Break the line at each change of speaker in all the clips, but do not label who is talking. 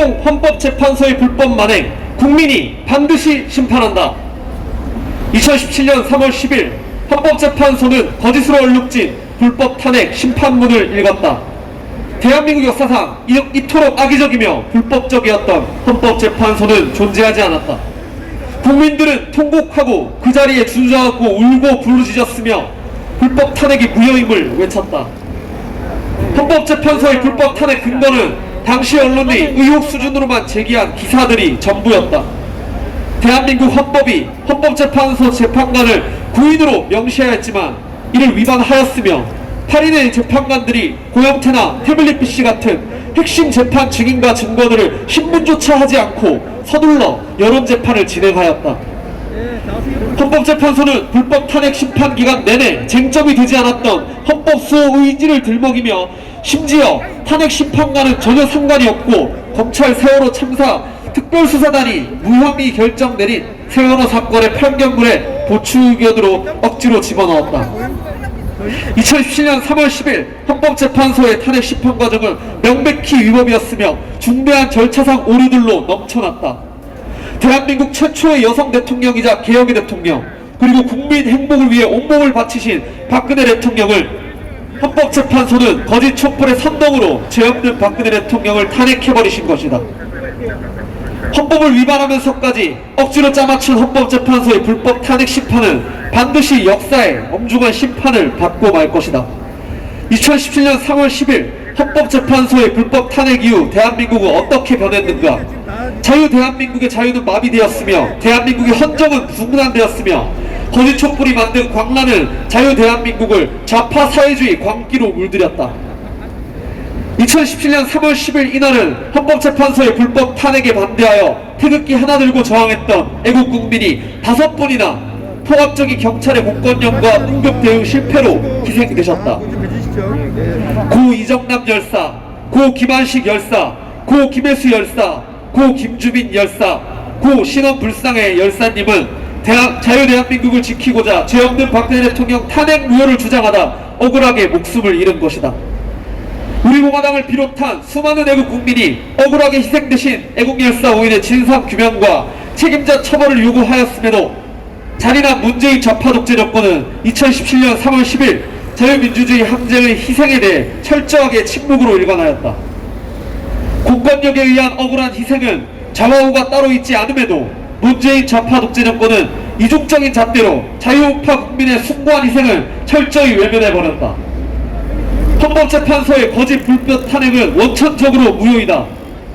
최고 헌법재판소의 불법 만행 국민이 반드시 심판한다. 2017년 3월 10일 헌법재판소는 거짓으로 얼룩진 불법 탄핵 심판문을 읽었다. 대한민국 역사상 이, 이토록 악의적이며 불법적이었던 헌법재판소는 존재하지 않았다. 국민들은 통곡하고 그 자리에 주저앉고 울고 부르짖었으며 불법 탄핵이 무효임을 외쳤다. 헌법재판소의 불법 탄핵 근거는 당시 언론이 의혹 수준으로만 제기한 기사들이 전부였다. 대한민국 헌법이 헌법재판소 재판관을 구인으로 명시하였지만 이를 위반하였으며 8인의 재판관들이 고영태나 태블릿 PC 같은 핵심 재판 증인과 증거들을 신문조차 하지 않고 서둘러 여론재판을 진행하였다. 헌법재판소는 불법 탄핵 심판 기간 내내 쟁점이 되지 않았던 헌법 수호 의지를 들먹이며 심지어 탄핵 심판과는 전혀 상관이 없고 검찰 세월호 참사 특별수사단이 무혐의 결정 내린 세월호 사건의 판결문에 보충 의견으로 억지로 집어넣었다. 2017년 3월 10일 헌법재판소의 탄핵 심판 과정은 명백히 위법이었으며 중대한 절차상 오류들로 넘쳐났다. 대한민국 최초의 여성 대통령이자 개혁의 대통령 그리고 국민 행복을 위해 온몸을 바치신 박근혜 대통령을 헌법재판소는 거짓 촛불의 선동으로 죄 없는 박근혜 대통령을 탄핵해버리신 것이다. 헌법을 위반하면서까지 억지로 짜맞춘 헌법재판소의 불법 탄핵 심판은 반드시 역사의 엄중한 심판을 받고 말 것이다. 2017년 3월 10일 헌법재판소의 불법 탄핵 이후 대한민국은 어떻게 변했는가? 자유 대한민국의 자유는 마비되었으며 대한민국의 헌정은 분단되었으며 거짓 촛불이 만든 광란은 자유 대한민국을 좌파 사회주의 광기로 물들였다. 2017년 3월 10일 이날은 헌법재판소의 불법 탄핵에 반대하여 태극기 하나 들고 저항했던 애국 국민이 다섯 분이나 포괄적인 경찰의 공권력과 응급 대응 실패로 희생되셨다. 고 이정남 열사, 고 김한식 열사, 고 김혜수 열사, 고 김주빈 열사, 고 신원 불상의 열사님은 대한, 자유대한민국을 지키고자 죄 없는 박근혜 대통령 탄핵 무효를 주장하다 억울하게 목숨을 잃은 것이다. 우리 공화당을 비롯한 수많은 애국 국민이 억울하게 희생되신 애국 열사 5인의 진상 규명과 책임자 처벌을 요구하였음에도 잔인한 문재인 좌파 독재 정권은 2017년 3월 10일 자유민주주의 항쟁의 희생에 대해 철저하게 침묵으로 일관하였다. 공권력에 의한 억울한 희생은 좌우가 따로 있지 않음에도 문재인 좌파 독재 정권은 이중적인 잣대로 자유우파 국민의 숭고한 희생을 철저히 외면해버렸다. 헌법재판소의 거짓 불법 탄핵은 원천적으로 무효이다.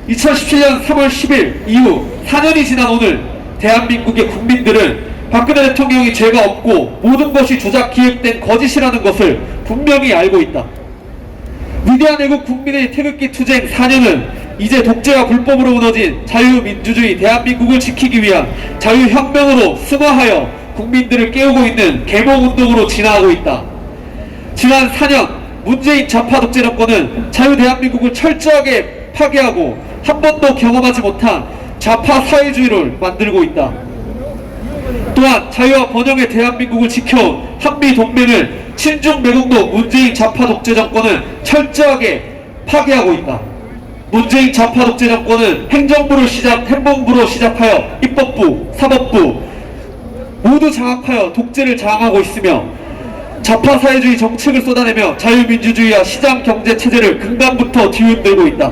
2017년 3월 10일 이후 4년이 지난 오늘 대한민국의 국민들은 박근혜 대통령이 죄가 없고 모든 것이 조작 기획된 거짓이라는 것을 분명히 알고 있다. 위대한 애국 국민의 태극기 투쟁 4년은 이제 독재와 불법으로 무너진 자유민주주의 대한민국을 지키기 위한 자유혁명으로 승화하여 국민들을 깨우고 있는 개몽운동으로 진화하고 있다. 지난 4년 문재인 좌파 독재 정권은 자유 대한민국을 철저하게 파괴하고 한 번도 경험하지 못한 좌파 사회주의를 만들고 있다. 또한 자유와 번영의 대한민국을 지켜온 한미 동맹을 친중 매국노 문재인 좌파 독재 정권은 철저하게 파괴하고 있다. 문재인 좌파 독재 정권은 행정부를 시작, 행정부로 시작하여 입법부, 사법부 모두 장악하여 독재를 장악하고 있으며 좌파 사회주의 정책을 쏟아내며 자유민주주의와 시장 경제 체제를 근간부터 뒤흔들고 있다.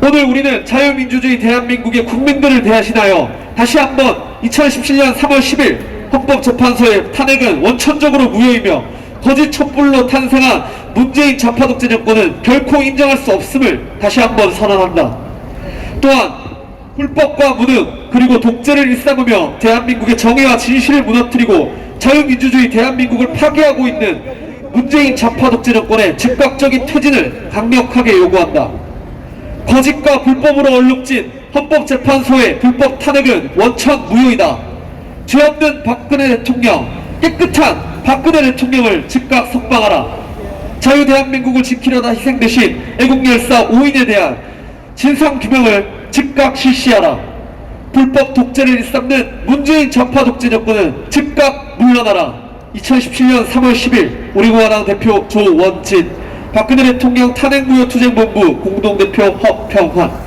오늘 우리는 자유민주주의 대한민국의 국민들을 대하시나요 다시 한번 2017년 3월 10일 헌법재판소의 탄핵은 원천적으로 무효이며 거짓 촛불로 탄생한 문재인 좌파 독재 정권은 결코 인정할 수 없음을 다시 한번 선언한다. 또한 불법과 무능 그리고 독재를 일삼으며 대한민국의 정의와 진실을 무너뜨리고 자유민주주의 대한민국을 파괴하고 있는 문재인 좌파 독재 정권의 즉각적인 퇴진을 강력하게 요구한다. 거짓과 불법으로 얼룩진 헌법재판소의 불법 탄핵은 원천 무효이다. 죄 없는 박근혜 대통령, 깨끗한 박근혜 대통령을 즉각 석방하라. 자유대한민국을 지키려다 희생되신 애국열사 5인에 대한 진상규명을 즉각 실시하라. 불법 독재를 일삼는 문재인 좌파 독재 정권은 즉각 물러나라. 2017년 3월 10일 우리공화당 대표 조원진 박근혜 대통령 탄핵무효 투쟁본부 공동대표 허평환